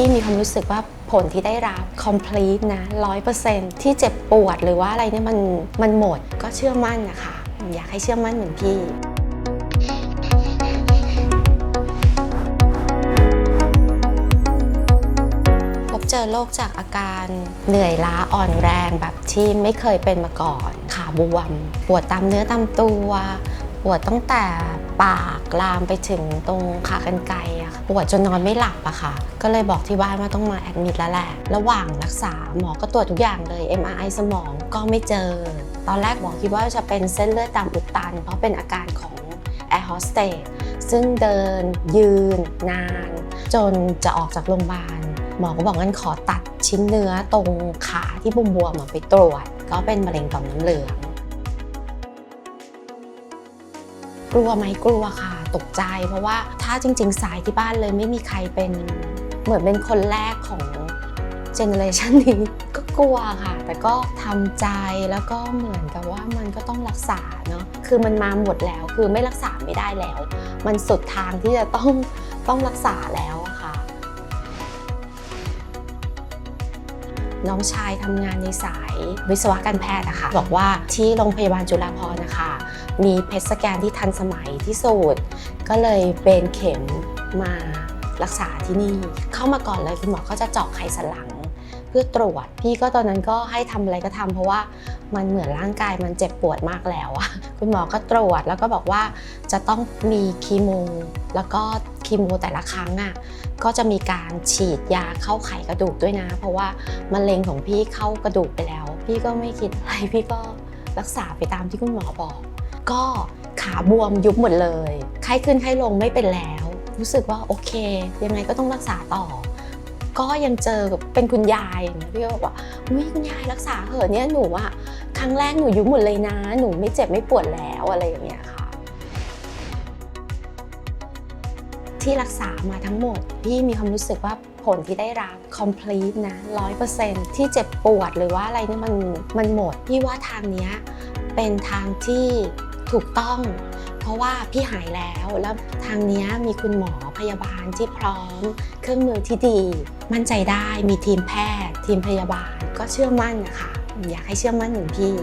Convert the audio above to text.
พี่มีความรู้สึกว่าผลที่ได้รับ complete นะร้อยเปอร์เซ็นที่เจ็บปวดหรือว่าอะไรเนี่ยมันมันหมดก็เชื่อมั่นนะคะ อยากให้เชื่อมั่นเหมือนพี่พบเจอโรคจากอาการเหนื่อยล้าอ่อนแรงแบบที่ไม่เคยเป็นมาก่อน ขาบวม ปวดตามเนื้อตามตัว ปวดตั้งแต่ปากลามไปถึงตรงขากรรไกรอะค่ะปวดจนนอนไม่หลับอะค่ะ ก็เลยบอกที่บ้านว่าต้องมาแอดมิดแล้วแหละ ระหว่างรักษาหมอก็ตรวจทุกอย่างเลย MRI สมองก็ไม่เจอ ตอนแรกหมอคิดว่าจะเป็นเส้นเลือดดำอุดตัน เพราะเป็นอาการของแอร์โฮสเตสซึ่งเดิน ยืน นาน จนจะออกจากโรงพยาบาล หมอก็บอกงั้นขอตัดชิ้นเนื้อตรงขาที่บวมๆอะไปตรวจ ก็เป็นมะเร็งต่อมน้ำเหลือง กลัวไหมกลัวค่ะ ตกใจ เพราะว่าถ้าจริง ๆ สายที่บ้านเลยไม่มีใครเป็นเหมือนเป็นคนแรกของเจเนอเรชันนี้ก็กลัวค่ะ แต่ก็ทำใจแล้วก็เหมือนกับว่ามันก็ต้องรักษาเนาะคือมันมาหมดแล้วคือไม่รักษาไม่ได้แล้ว มันสุดทางที่จะต้องต้องรักษาแล้ว น้องชายทำงานในสายวิศวกรรมแพทย์อะค่ะบอกว่าที่โรงพยาบาลจุฬาภรณ์นะคะ มีเพชรสแกนที่ทันสมัยที่สุดก็เลยเป็นเข็มมารักษาที่นี่ เข้ามาก่อนเลยคุณหมอก็จะเจาะไขสันหลัง เพื่อตรวจ พี่ก็ตอนนั้นก็ให้ทำอะไรก็ทำเพราะว่ามันเหมือนร่างกายมันเจ็บปวดมากแล้วอะคุณหมอก็ตรวจแล้วก็บอกว่าจะต้องมีคีโมแล้วก็คีโมแต่ละครั้งอะก็จะมีการฉีดยาเข้าไขกระดูกด้วยนะ เพราะว่ามะเร็งของพี่เข้ากระดูกไปแล้ว พี่ก็ไม่คิดอะไรพี่ก็รักษาไปตามที่คุณหมอบอก ก็ขาบวมยุบหมดเลยไข้ขึ้นไข้ลงไม่เป็นแล้ว รู้สึกว่าโอเค ยังไงก็ต้องรักษาต่อ ก็ยังเจอกับเป็นคุณยายอย่างเงี้ยพี่ก็บอกว่าอุ้ยคุณยายรักษาเหอะเนี่ยหนูอะครั้งแรกหนูยุบหมดเลยนะ หนูไม่เจ็บไม่ปวดแล้วอะไรอย่างเงี้ยค่ะ ที่รักษามาทั้งหมด พี่มีความรู้สึกว่าผลที่ได้รับ complete นะร้อยเปอร์เซ็นที่เจ็บปวดหรือว่าอะไรเนี่ยมันมันหมด พี่ว่าทางเนี้ยเป็นทางที่ ถูกต้อง เพราะว่าพี่หายแล้วแล้วทางนี้มีคุณหมอพยาบาลที่พร้อม เครื่องมือที่ดี มั่นใจได้มีทีมแพทย์ ทีมพยาบาลก็เชื่อมั่นนะคะอยากให้เชื่อมั่นเหมือนพี่